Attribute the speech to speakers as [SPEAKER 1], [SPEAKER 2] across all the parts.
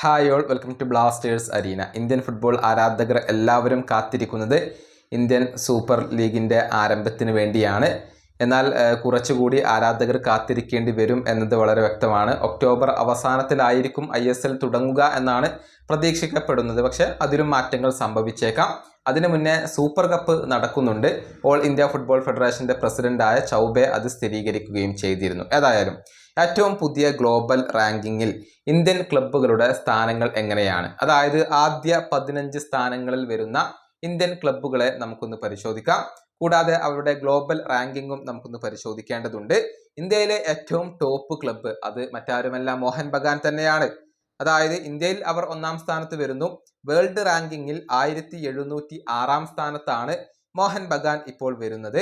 [SPEAKER 1] Hi all welcome to Blasters arena Indian football ആരാധകർ എല്ലാവരും കാത്തിരിക്കുന്നത് ഇന്ത്യൻ സൂപ്പർ ലീഗിന്റെ ആരംഭത്തിന് വേണ്ടിയാണ്. എന്നാൽ കുറച്ചുകൂടി ആരാധകർ കാത്തിരിക്കേണ്ടി വരും എന്നത് വളരെ വ്യക്തമാണ്. ഒക്ടോബർ അവസാനത്തിലായിരിക്കും ഐ എസ് എൽ തുടങ്ങുക എന്നാണ് പ്രതീക്ഷിക്കപ്പെടുന്നത്. പക്ഷേ അതിലും മാറ്റങ്ങൾ സംഭവിച്ചേക്കാം. അതിനു മുന്നേ സൂപ്പർ കപ്പ് നടക്കുന്നുണ്ട്. ഓൾ ഇന്ത്യ ഫുട്ബോൾ ഫെഡറേഷന്റെ പ്രസിഡന്റായ ചൗബെ അത് സ്ഥിരീകരിക്കുകയും ചെയ്തിരുന്നു. ഏതായാലും ഏറ്റവും പുതിയ ഗ്ലോബൽ റാങ്കിങ്ങിൽ ഇന്ത്യൻ ക്ലബ്ബുകളുടെ സ്ഥാനങ്ങൾ എങ്ങനെയാണ്? അതായത് ആദ്യ പതിനഞ്ച് സ്ഥാനങ്ങളിൽ വരുന്ന ഇന്ത്യൻ ക്ലബ്ബുകളെ നമുക്കൊന്ന് പരിശോധിക്കാം. കൂടാതെ അവരുടെ ഗ്ലോബൽ റാങ്കിങ്ങും നമുക്കൊന്ന് പരിശോധിക്കേണ്ടതുണ്ട്. ഇന്ത്യയിലെ ഏറ്റവും ടോപ്പ് ക്ലബ്ബ് അത് മറ്റാരുമല്ല മോഹൻ ബഗാൻ തന്നെയാണ്. അതായത് ഇന്ത്യയിൽ അവർ ഒന്നാം സ്ഥാനത്ത് വരുന്നു. വേൾഡ് റാങ്കിങ്ങിൽ ആയിരത്തി എഴുന്നൂറ്റി ആറാം സ്ഥാനത്താണ് മോഹൻ ബഗാൻ ഇപ്പോൾ വരുന്നത്.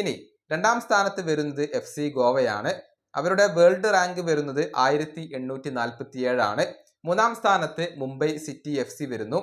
[SPEAKER 1] ഇനി രണ്ടാം സ്ഥാനത്ത് വരുന്നത് എഫ് സി ഗോവയാണ്. അവരുടെ വേൾഡ് റാങ്ക് വരുന്നത് ആയിരത്തി എണ്ണൂറ്റി നാൽപ്പത്തി ഏഴാണ് മൂന്നാം സ്ഥാനത്ത് മുംബൈ സിറ്റി എഫ് സി വരുന്നു.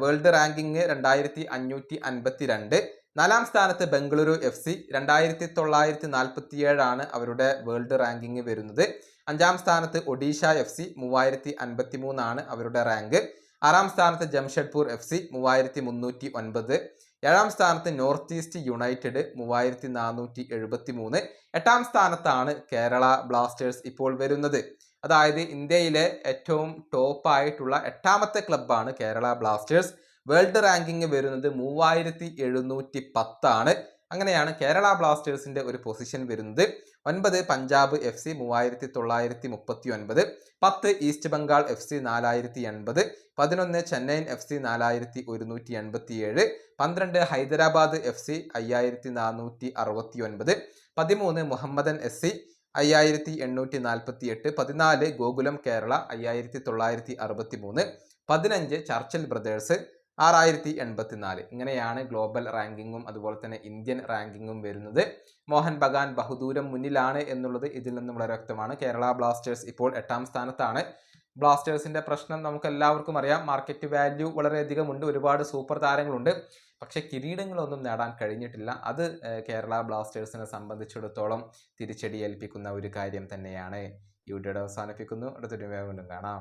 [SPEAKER 1] വേൾഡ് റാങ്കിങ് രണ്ടായിരത്തി അഞ്ഞൂറ്റി അൻപത്തി രണ്ട് നാലാം സ്ഥാനത്ത് ബംഗളൂരു എഫ് സി രണ്ടായിരത്തി തൊള്ളായിരത്തി നാൽപ്പത്തി ഏഴാണ് അവരുടെ വേൾഡ് റാങ്കിങ് വരുന്നത്. അഞ്ചാം സ്ഥാനത്ത് ഒഡീഷ എഫ് സി മൂവായിരത്തി അൻപത്തി മൂന്നാണ് അവരുടെ റാങ്ക് ആറാം സ്ഥാനത്ത് ജംഷഡ്പൂർ എഫ് സി മൂവായിരത്തി മുന്നൂറ്റി ഒൻപത് ഏഴാം സ്ഥാനത്ത് നോർത്ത് ഈസ്റ്റ് യുണൈറ്റഡ് മൂവായിരത്തി നാനൂറ്റി എഴുപത്തി മൂന്ന് എട്ടാം സ്ഥാനത്താണ് കേരള ബ്ലാസ്റ്റേഴ്സ് ഇപ്പോൾ വരുന്നത്. അതായത് ഇന്ത്യയിലെ ഏറ്റവും ടോപ്പായിട്ടുള്ള എട്ടാമത്തെ ക്ലബ്ബാണ് കേരള ബ്ലാസ്റ്റേഴ്സ്. വേൾഡ് റാങ്കിങ് വരുന്നത് മൂവായിരത്തി എഴുന്നൂറ്റി പത്താണ് അങ്ങനെയാണ് കേരള ബ്ലാസ്റ്റേഴ്സിന്റെ ഒരു പൊസിഷൻ വരുന്നത്. ഒൻപത് പഞ്ചാബ് എഫ് സി മൂവായിരത്തി തൊള്ളായിരത്തി മുപ്പത്തി ഒൻപത് പത്ത് ഈസ്റ്റ് ബംഗാൾ എഫ് സി നാലായിരത്തി എൺപത് പതിനൊന്ന് ചെന്നൈ എഫ് സി നാലായിരത്തി ഒരുന്നൂറ്റി എൺപത്തി ഏഴ് പന്ത്രണ്ട് ഹൈദരാബാദ് എഫ് സി അയ്യായിരത്തി നാനൂറ്റി അറുപത്തി ഒൻപത് പതിമൂന്ന് മുഹമ്മദൻ എസ് സി അയ്യായിരത്തി എണ്ണൂറ്റി നാൽപ്പത്തി എട്ട് പതിനാല് ഗോകുലം കേരള അയ്യായിരത്തി തൊള്ളായിരത്തി അറുപത്തി മൂന്ന് പതിനഞ്ച് ചർച്ചിൽ ബ്രദേഴ്സ് ആറായിരത്തി എൺപത്തിനാല് ഇങ്ങനെയാണ് ഗ്ലോബൽ റാങ്കിങ്ങും അതുപോലെ തന്നെ ഇന്ത്യൻ റാങ്കിങ്ങും വരുന്നത്. മോഹൻ ബഗാൻ ബഹുദൂരം മുന്നിലാണ് എന്നുള്ളത് ഇതിൽ നിന്നും വളരെ വ്യക്തമാണ്. കേരള ബ്ലാസ്റ്റേഴ്സ് ഇപ്പോൾ എട്ടാം സ്ഥാനത്താണ്. ബ്ലാസ്റ്റേഴ്സിന്റെ പ്രശ്നം നമുക്ക് എല്ലാവർക്കും അറിയാം. മാർക്കറ്റ് വാല്യൂ വളരെയധികം ഉണ്ട്. ഒരുപാട് സൂപ്പർ താരങ്ങളുണ്ട്. പക്ഷെ കിരീടങ്ങളൊന്നും നേടാൻ കഴിഞ്ഞിട്ടില്ല. അത് കേരള ബ്ലാസ്റ്റേഴ്സിനെ സംബന്ധിച്ചിടത്തോളം തിരിച്ചടി ഏൽപ്പിക്കുന്ന ഒരു കാര്യം തന്നെയാണ്. ഈ അവസാനിപ്പിക്കുന്നു. അടുത്തൊരു വീണ്ടും കാണാം.